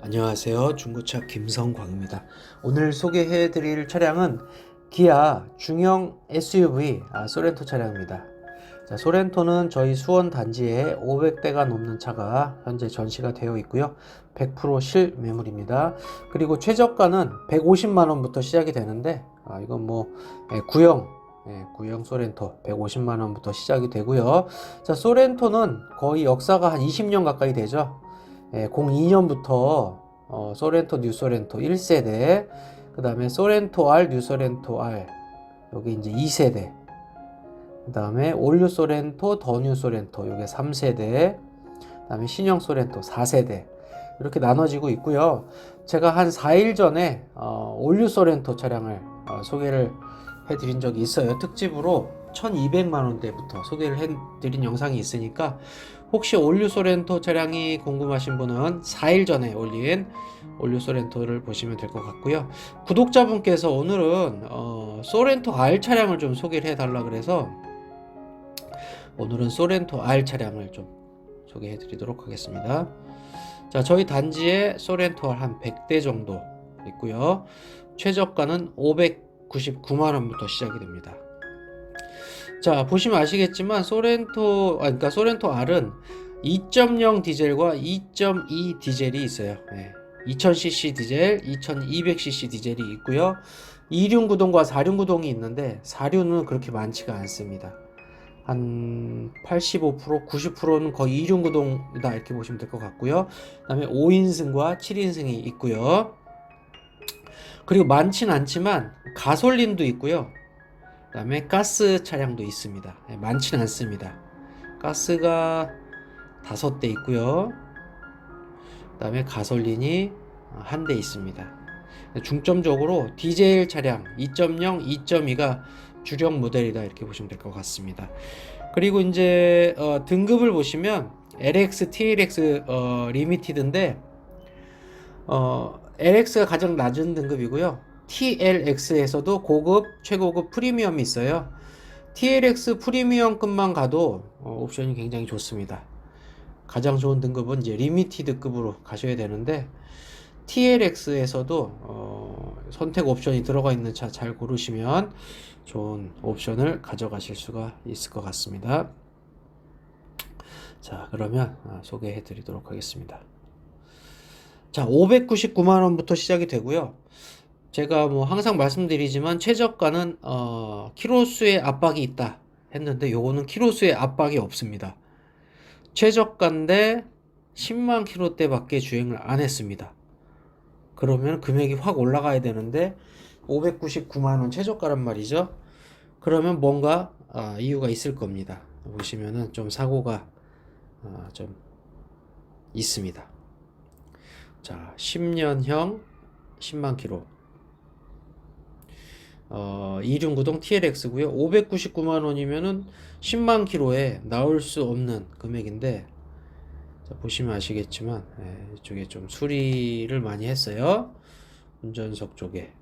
안녕하세요. 중고차 김성광입니다. 오늘 소개해 드릴 차량은 기아 중형 SUV 아, 소렌토 차량입니다. 자, 소렌토는 저희 수원 단지에 500대가 넘는 차가 현재 전시가 되어 있고요. 100% 실매물입니다. 그리고 최저가는 150만 원부터 시작이 되는데 아, 이건 뭐 예, 구형 예, 구형 소렌토 150만 원부터 시작이 되고요. 자, 소렌토는 거의 역사가 한 20년 가까이 되죠. 예, 02년부터 어, 소렌토 뉴 소렌토 1세대 그 다음에 소렌토 R 뉴 소렌토 R 여기 이제 2세대 그 다음에 올뉴 소렌토 더뉴 소렌토 요게 3세대 그 다음에 신형 소렌토 4세대 이렇게 나눠지고 있고요. 제가 한 4일 전에 어, 올뉴 소렌토 차량을 어, 소개를 해드린 적이 있어요. 특집으로 1200만 원대부터 소개를 해드린 영상이 있으니까 혹시 올류 소렌토 차량이 궁금하신 분은 4일 전에 올린 올류 소렌토를 보시면 될 것 같고요. 구독자분께서 오늘은 어, 소렌토 R 차량을 좀 소개를 해달라 그래서 오늘은 소렌토 R 차량을 좀 소개해 드리도록 하겠습니다. 자, 저희 단지에 소렌토 R 한 100대 정도 있고요. 최저가는 599만 원부터 시작이 됩니다. 자 보시면 아시겠지만 소렌토 아 그러니까 소렌토 R은 2.0 디젤과 2.2 디젤이 있어요. 예. 2000cc 디젤, 2200cc 디젤이 있고요. 2륜 구동과 4륜 구동이 있는데 4륜은 그렇게 많지가 않습니다. 한 85%, 90%는 거의 2륜 구동이다 이렇게 보시면 될 것 같고요. 그다음에 5인승과 7인승이 있고요. 그리고 많진 않지만 가솔린도 있고요. 그 다음에 가스 차량도 있습니다. 네, 많지는 않습니다. 가스가 다섯 대 있고요. 그 다음에 가솔린이 한 대 있습니다. 중점적으로 디젤 차량 2.0, 2.2가 주력 모델이다 이렇게 보시면 될 것 같습니다. 그리고 이제 어, 등급을 보시면 LX, TLX 어, 리미티드인데 어, LX가 가장 낮은 등급이고요. TLX에서도 고급, 최고급 프리미엄이 있어요. TLX 프리미엄급만 가도 어, 옵션이 굉장히 좋습니다. 가장 좋은 등급은 이제 리미티드급으로 가셔야 되는데 TLX에서도 어, 선택 옵션이 들어가 있는 차 잘 고르시면 좋은 옵션을 가져가실 수가 있을 것 같습니다. 자, 그러면 아, 소개해 드리도록 하겠습니다. 자, 599만 원부터 시작이 되고요. 제가 뭐 항상 말씀드리지만 최저가는 어, 키로수의 압박이 있다 했는데 요거는 키로수의 압박이 없습니다. 최저가인데 10만 킬로대 밖에 주행을 안 했습니다. 그러면 금액이 확 올라가야 되는데 599만 원 최저가란 말이죠. 그러면 뭔가 아, 이유가 있을 겁니다. 보시면은 좀 사고가 아, 좀 있습니다. 자, 10년형 10만 킬로. 어, 이륜구동 TLX고요. 599만 원이면은 10만 킬로에 나올 수 없는 금액인데 자, 보시면 아시겠지만 예, 이쪽에 좀 수리를 많이 했어요. 운전석 쪽에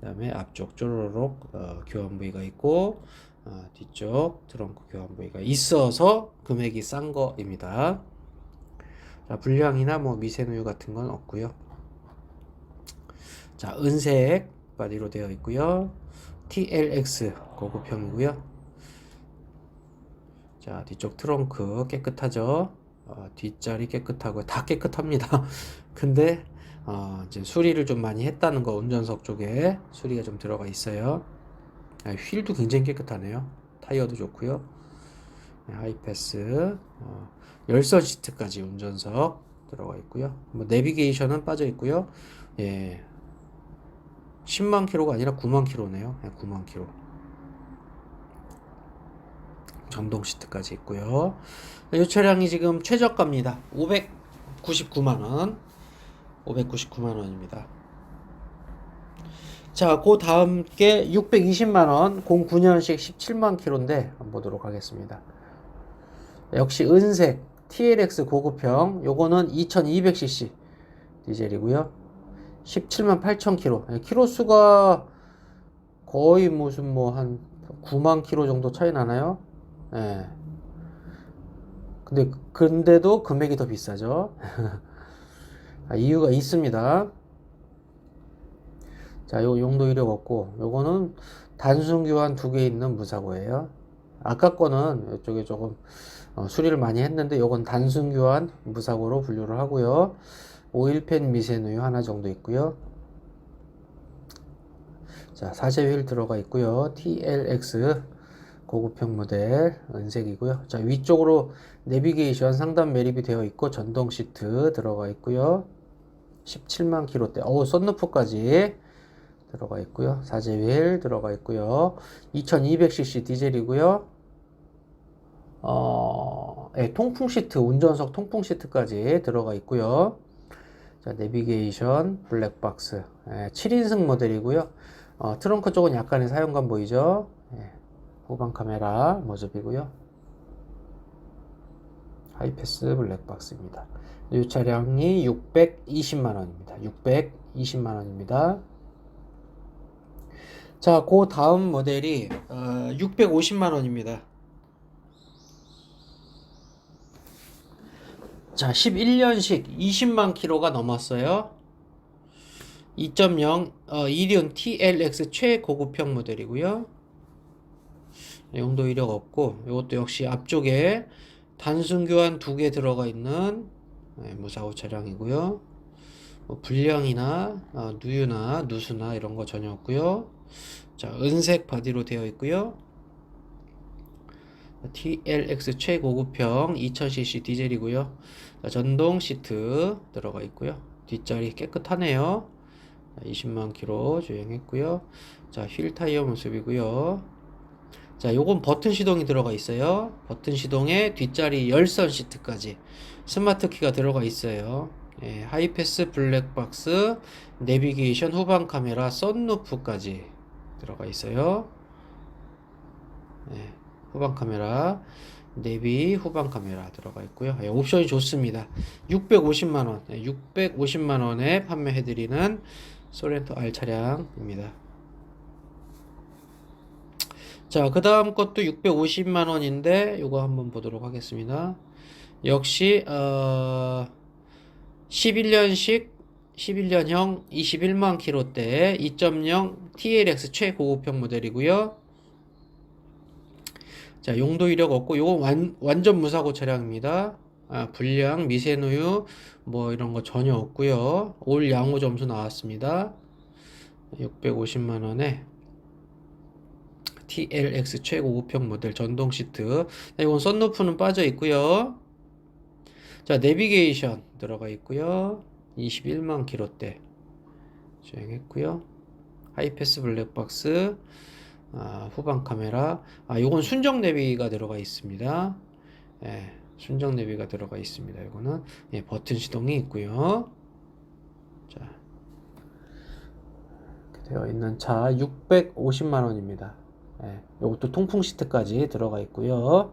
그다음에 앞쪽 쪼로록 어, 교환 부위가 있고 어, 뒤쪽 트렁크 교환 부위가 있어서 금액이 싼 거입니다. 자, 불량이나 뭐 미세누유 같은 건 없고요. 자, 은색 바디로 되어 있고요. TLX 고급형이고요. 자, 뒤쪽 트렁크 깨끗하죠. 어, 뒷자리 깨끗하고 다 깨끗합니다. 근데 어, 이제 수리를 좀 많이 했다는 거 운전석 쪽에 수리가 좀 들어가 있어요. 아, 휠도 굉장히 깨끗하네요. 타이어도 좋고요. 네, 하이패스, 어, 열선 시트까지 운전석 들어가 있고요. 뭐 내비게이션은 빠져 있고요. 예, 10만 킬로가 아니라 9만 킬로네요. 네, 9만 킬로. 전동 시트까지 있고요. 이 차량이 지금 최저가입니다. 599만 원. 599만 원입니다. 자, 그 다음 게 620만 원, 09년식 17만 킬로인데 보도록 하겠습니다. 역시 은색 TLX 고급형, 요거는 2200cc 디젤이고요. 17만 8천 킬로. 킬로 수가 거의 무슨 뭐 한 9만 킬로 정도 차이 나나요? 예. 근데 근데도 금액이 더 비싸죠. 아, 이유가 있습니다. 자, 요 용도 이력 없고, 요거는 단순 교환 두 개 있는 무사고예요. 아까 거는 이쪽에 조금 어, 수리를 많이 했는데, 요건 단순 교환 무사고로 분류를 하고요. 오일팬 미세누유 하나 정도 있고요. 자, 사제 휠 들어가 있고요. TLX 고급형 모델 은색이고요. 자, 위쪽으로 내비게이션 상단 매립이 되어 있고 전동 시트 들어가 있고요. 17만 킬로대. 어우, 썬루프까지 들어가 있고요. 사제 휠 들어가 있고요. 2200cc 디젤이고요. 어, 예, 통풍 시트, 운전석 통풍 시트까지 들어가 있고요. 자, 내비게이션 블랙박스. 예, 7인승 모델이고요. 어, 트렁크 쪽은 약간의 사용감 보이죠? 예, 후방 카메라 모습이고요. 하이패스 블랙박스입니다. 이 차량이 620만 원입니다. 620만 원입니다. 자, 그 다음 모델이 어, 650만 원입니다. 자, 11년식 20만 킬로가 넘었어요. 2.0 어, 이리온 TLX 최고급형 모델이고요. 용도 이력 없고 이것도 역시 앞쪽에 단순 교환 두 개 들어가 있는 네, 무사고 차량이고요. 뭐 불량이나 어, 누유나 누수나 이런 거 전혀 없고요. 자, 은색 바디로 되어 있고요. TLX 최고급형 2000cc 디젤이고요. 자, 전동 시트 들어가 있고요. 뒷자리 깨끗하네요. 20만 킬로 주행했고요. 자, 휠 타이어 모습이고요. 자, 요건 버튼 시동이 들어가 있어요. 버튼 시동에 뒷자리 열선 시트까지 스마트 키가 들어가 있어요. 예, 하이패스 블랙박스, 내비게이션 후방 카메라, 썬루프까지 들어가 있어요. 예, 후방 카메라, 내비 후방 카메라 들어가 있고요. 예, 옵션이 좋습니다. 650만 원, 예, 650만 원에 판매해드리는 소렌토 R 차량입니다. 자, 그 다음 것도 650만 원인데 이거 한번 보도록 하겠습니다. 역시 어 11년식 11년형 21만 킬로대 2.0 TLX 최고급형 모델이고요. 자, 용도 이력 없고 요건 완, 완전 무사고 차량입니다. 아, 불량, 미세누유 뭐 이런 거 전혀 없고요. 올 양호 점수 나왔습니다. 650만 원에 TLX 최고급형 모델 전동 시트. 자, 이건 썬루프는 빠져 있고요. 자, 내비게이션 들어가 있고요. 21만 킬로대 주행했고요. 하이패스 블랙박스 아, 후방 카메라. 아, 요건 순정 내비가 들어가 있습니다. 예, 순정 내비가 들어가 있습니다. 이거는 예, 버튼 시동이 있고요. 자, 되어 있는 차 650만 원입니다. 예, 이것도 통풍 시트까지 들어가 있고요.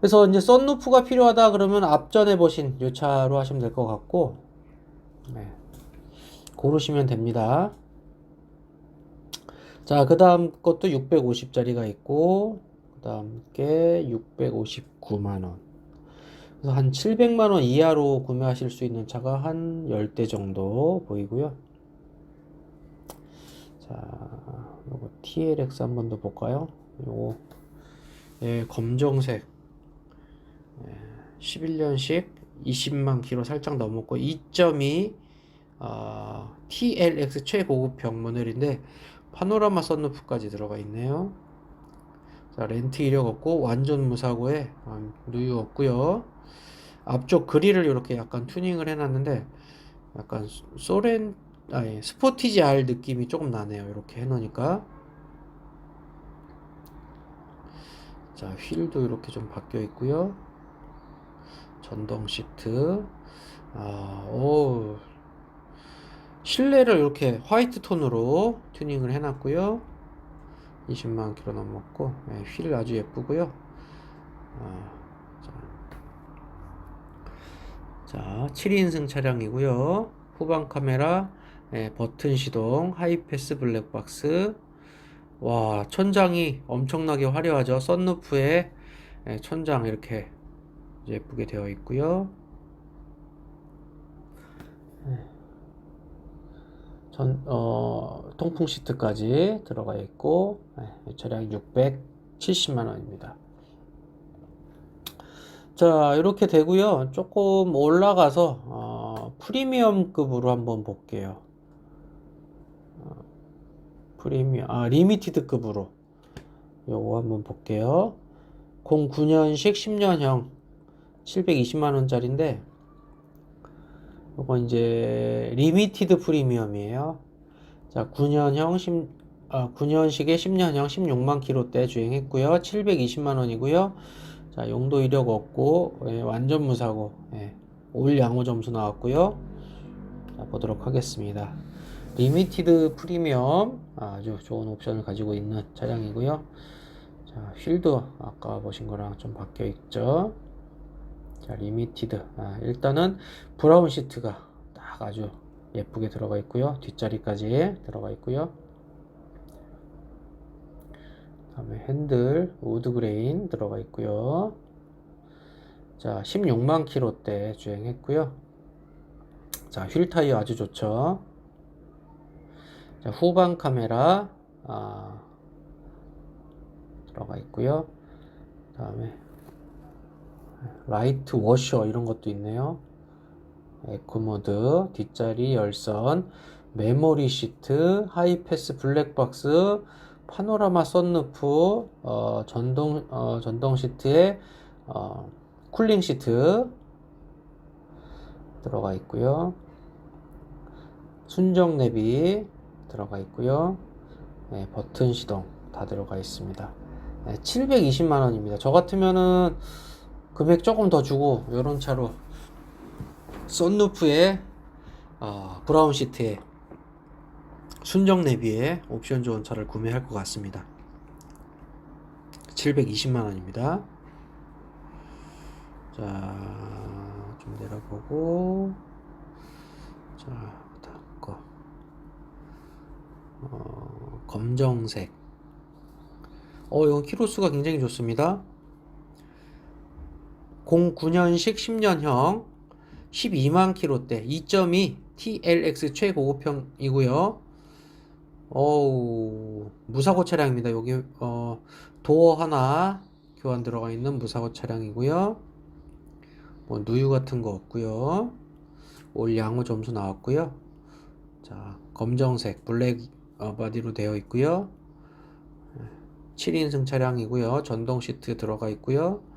그래서 이제 썬루프가 필요하다 그러면 앞전에 보신 이 차로 하시면 될 것 같고, 네, 고르시면 됩니다. 자, 그 다음 것도 650짜리가 있고, 그 다음 게 659만원. 그래서 한 700만원 이하로 구매하실 수 있는 차가 한 10대 정도 보이고요. 자, 요거 TLX 한 번 더 볼까요? 요거, 예, 검정색. 예, 11년식 20만 킬로 살짝 넘었고 2.2 어, TLX 최고급형 모델인데 파노라마 썬루프까지 들어가 있네요. 자, 렌트 이력 없고 완전 무사고에 어, 누유 없고요. 앞쪽 그릴을 이렇게 약간 튜닝을 해놨는데 약간 소렌 아니 스포티지 R 느낌이 조금 나네요. 이렇게 해놓으니까 자 휠도 이렇게 좀 바뀌어 있고요. 전동 시트 아, 오 실내를 이렇게 화이트 톤으로 튜닝을 해놨고요. 20만 킬로 넘었고 네, 휠 아주 예쁘고요. 아, 자, 자 7인승 차량이고요. 후방 카메라, 네, 버튼 시동, 하이패스 블랙박스. 와, 천장이 엄청나게 화려하죠. 썬루프에 네, 천장 이렇게 예쁘게 되어 있고요. 전, 어, 통풍 시트까지 들어가 있고, 네, 이 차량 670만 원입니다. 자, 이렇게 되고요. 조금 올라가서 어, 프리미엄급으로 한번 볼게요. 어, 프리미엄, 아, 리미티드급으로 요거 한번 볼게요. 09년식 10년형 720만 원짜리인데 요거 이제 리미티드 프리미엄이에요. 자, 9년형 10, 아, 9년식에 10년형 16만 킬로대 주행했고요. 720만 원이고요. 자, 용도 이력 없고 예, 완전 무사고 예, 올 양호 점수 나왔고요. 자, 보도록 하겠습니다. 리미티드 프리미엄 아주 좋은 옵션을 가지고 있는 차량이고요. 자, 휠도 아까 보신 거랑 좀 바뀌어 있죠. 자, 리미티드. 아, 일단은 브라운 시트가 딱 아주 예쁘게 들어가 있고요. 뒷자리까지 들어가 있고요. 다음에 핸들 우드 그레인 들어가 있고요. 자, 16만 킬로대 주행했고요. 자, 휠 타이어 아주 좋죠. 자, 후방 카메라 아, 들어가 있고요. 다음에 라이트 워셔 이런 것도 있네요. 에코 모드, 뒷자리 열선, 메모리 시트, 하이패스 블랙박스, 파노라마 썬루프, 어, 전동 어, 전동 시트에 어, 쿨링 시트 들어가 있고요. 순정 내비 들어가 있고요. 네, 버튼 시동 다 들어가 있습니다. 네, 720만 원입니다. 저 같으면은 금액 조금 더 주고 이런 차로 썬루프에 어, 브라운 시트에 순정 내비에 옵션 좋은 차를 구매할 것 같습니다. 720만 원입니다. 자, 좀 내려보고 자, 다음 거 어, 검정색 어, 이건 키로수가 굉장히 좋습니다. 09년식 10년형 12만 킬로대 2.2 TLX 최고급형이고요. 어우 무사고 차량입니다. 여기 어, 도어 하나 교환 들어가 있는 무사고 차량이고요. 뭐 누유 같은 거 없고요. 올 양호 점수 나왔고요. 자 검정색 블랙 어, 바디로 되어 있고요. 7인승 차량이고요. 전동 시트 들어가 있고요.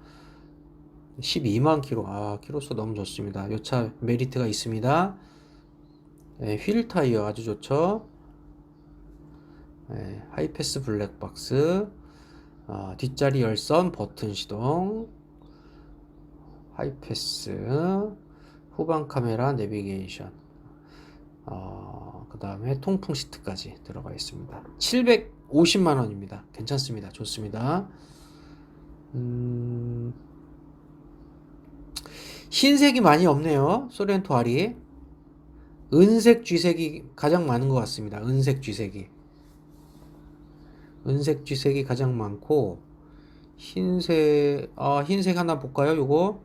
12만 킬로. 아, 키로수 너무 좋습니다. 이차 메리트가 있습니다. 네, 휠 타이어 아주 좋죠. 네, 하이패스 블랙박스. 아, 뒷자리 열선 버튼 시동. 하이패스. 후방 카메라 내비게이션. 어, 그 다음에 통풍 시트까지 들어가 있습니다. 750만 원입니다. 괜찮습니다. 좋습니다. 음, 흰색이 많이 없네요. 소렌토 R이. 은색 쥐색이 가장 많은 것 같습니다. 은색 쥐색이. 은색 쥐색이 가장 많고, 흰색, 아, 흰색 하나 볼까요? 요거.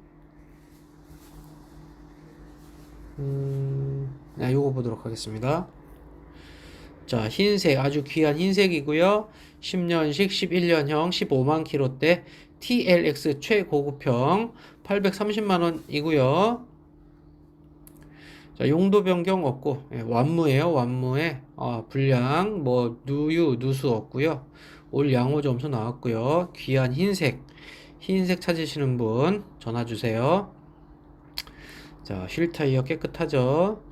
음, 네, 요거 보도록 하겠습니다. 자, 흰색, 아주 귀한 흰색이고요. 10년식, 11년형, 15만 킬로대 TLX 최고급형 830만 원이고요. 자, 용도 변경 없고 예, 완무예요. 완무에 어, 불량, 뭐 누유, 누수 없고요. 올 양호 점수 나왔고요. 귀한 흰색, 흰색 찾으시는 분 전화 주세요. 자, 휠 타이어 깨끗하죠?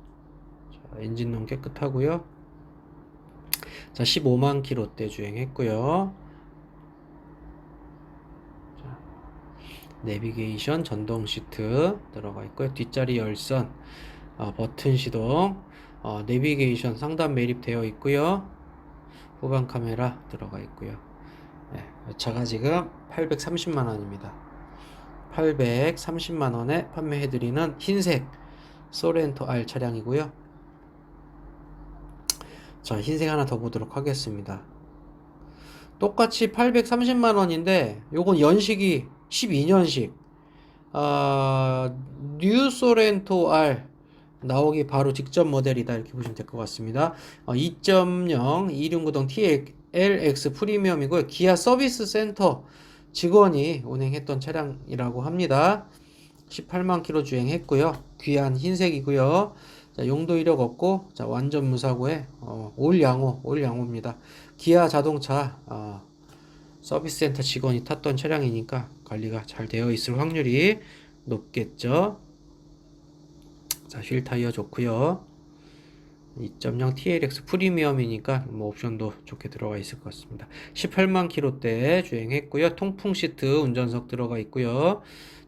자, 엔진룸 깨끗하고요. 자, 15만 킬로대 주행했고요. 내비게이션 전동 시트 들어가 있고요. 뒷자리 열선, 어, 버튼 시동, 어, 내비게이션 상단 매립되어 있고요. 후방 카메라 들어가 있고요. 네, 이 차가 지금 830만 원입니다. 830만 원에 판매해드리는 흰색 소렌토 R 차량이고요. 자, 흰색 하나 더 보도록 하겠습니다. 똑같이 830만 원인데 요건 연식이 12년식 아, 뉴 소렌토 R 나오기 바로 직전 모델이다 이렇게 보시면 될 것 같습니다. 어, 2.0 2륜구동 TLX 프리미엄이고요. 기아 서비스 센터 직원이 운행했던 차량이라고 합니다. 18만 킬로 주행했고요. 귀한 흰색이고요. 자, 용도 이력 없고 자, 완전 무사고에 어, 올 양호, 올 양호입니다. 기아 자동차 어, 서비스 센터 직원이 탔던 차량이니까 관리가 잘 되어 있을 확률이 높겠죠. 자, 휠 타이어 좋고요. 2.0 TLX 프리미엄이니까 뭐 옵션도 좋게 들어가 있을 것 같습니다. 18만 킬로대 주행했고요. 통풍 시트 운전석 들어가 있고요.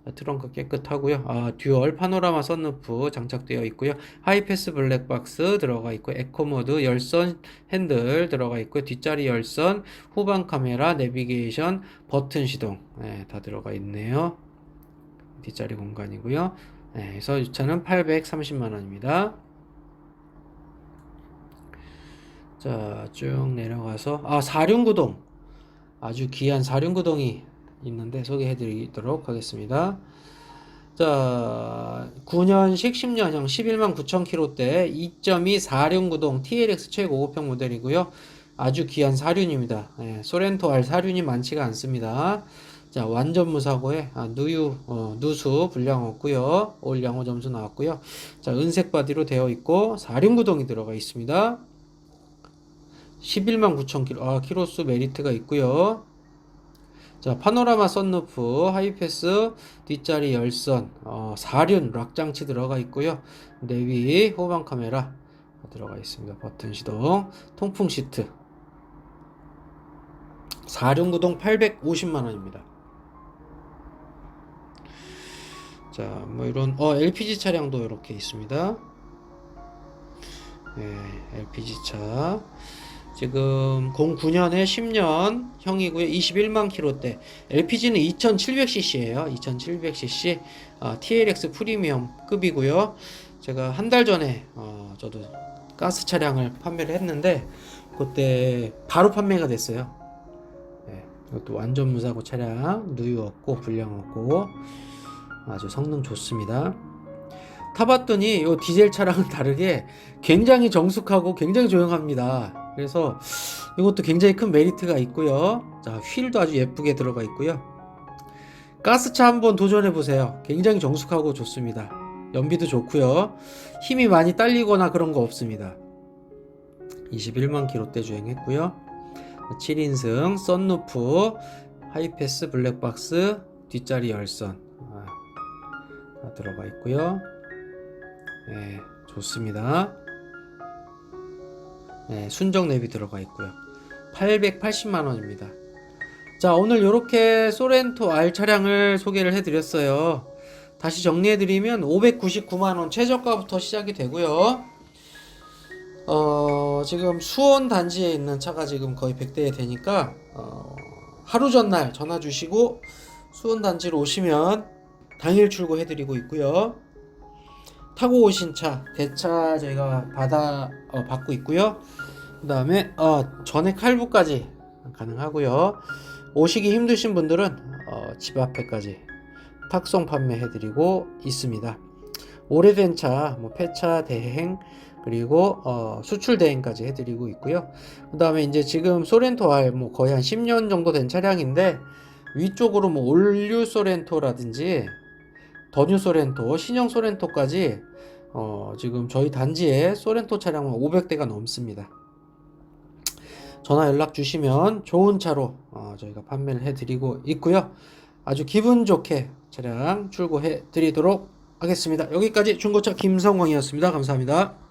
자, 트렁크 깨끗하고요. 아, 듀얼 파노라마 선루프 장착되어 있고요. 하이패스 블랙박스 들어가 있고 에코 모드 열선 핸들 들어가 있고요. 뒷자리 열선, 후방 카메라, 내비게이션, 버튼 시동 네, 다 들어가 있네요. 뒷자리 공간이고요. 네, 그래서 이 차는 830만 원입니다. 자, 쭉 내려가서 아, 사륜구동. 아주 귀한 사륜구동이 있는데 소개해 드리도록 하겠습니다. 자, 9년식 10년형 11만 9천 킬로대 2.2 사륜구동 TLX 최고급형 모델이고요. 아주 귀한 사륜입니다. 예, 소렌토 R 사륜이 많지가 않습니다. 자, 완전 무사고에 아, 누유, 어, 누수 불량 없고요. 올 양호 점수 나왔고요. 자, 은색 바디로 되어 있고 사륜구동이 들어가 있습니다. 11만 9천 킬로, 아, 키로수 메리트가 있고요. 자, 파노라마 썬루프, 하이패스, 뒷자리 열선, 어, 4륜 락 장치 들어가 있고요. 내위 후방 카메라 들어가 있습니다. 버튼 시동, 통풍 시트. 4륜 구동 850만 원입니다. 자, 뭐 이런 어 LPG 차량도 이렇게 있습니다. 네, LPG 차. 지금 09년에 10년 형이고요. 21만 킬로대. LPG는 2700cc예요. 2700cc. 아, TLX 프리미엄 급이고요. 제가 한 달 전에 어, 저도 가스 차량을 판매를 했는데 그때 바로 판매가 됐어요. 네, 이것도 완전 무사고 차량 누유 없고 불량 없고 아주 성능 좋습니다. 타봤더니 이 디젤 차량은 다르게 굉장히 정숙하고 굉장히 조용합니다. 그래서 이것도 굉장히 큰 메리트가 있고요. 자, 휠도 아주 예쁘게 들어가 있고요. 가스차 한번 도전해 보세요. 굉장히 정숙하고 좋습니다. 연비도 좋고요. 힘이 많이 딸리거나 그런 거 없습니다. 21만 킬로대 주행했고요. 7인승 썬루프 하이패스 블랙박스 뒷자리 열선 아, 다 들어가 있고요. 네, 좋습니다. 네, 순정 내비 들어가 있고요. 880만 원입니다. 자, 오늘 이렇게 소렌토 R 차량을 소개를 해드렸어요. 다시 정리해드리면 599만 원 최저가부터 시작이 되고요. 어, 지금 수원 단지에 있는 차가 지금 거의 100대에 되니까 어, 하루 전날 전화 주시고 수원 단지로 오시면 당일 출고해드리고 있고요. 타고 오신 차 대차 저희가 받아 어, 받고 있고요. 그 다음에 어, 전액 할부까지 가능하고요. 오시기 힘드신 분들은 어, 집 앞에까지 탁송 판매해드리고 있습니다. 오래된 차, 뭐 폐차 대행 그리고 어, 수출 대행까지 해드리고 있고요. 그 다음에 이제 지금 소렌토 R 뭐 거의 한 10년 정도 된 차량인데 위쪽으로 뭐 올류 소렌토라든지 더뉴 소렌토, 신형 소렌토까지 어, 지금 저희 단지에 소렌토 차량은 500대가 넘습니다. 전화 연락 주시면 좋은 차로 어, 저희가 판매를 해드리고 있고요. 아주 기분 좋게 차량 출고해 드리도록 하겠습니다. 여기까지 중고차 김성광이었습니다. 감사합니다.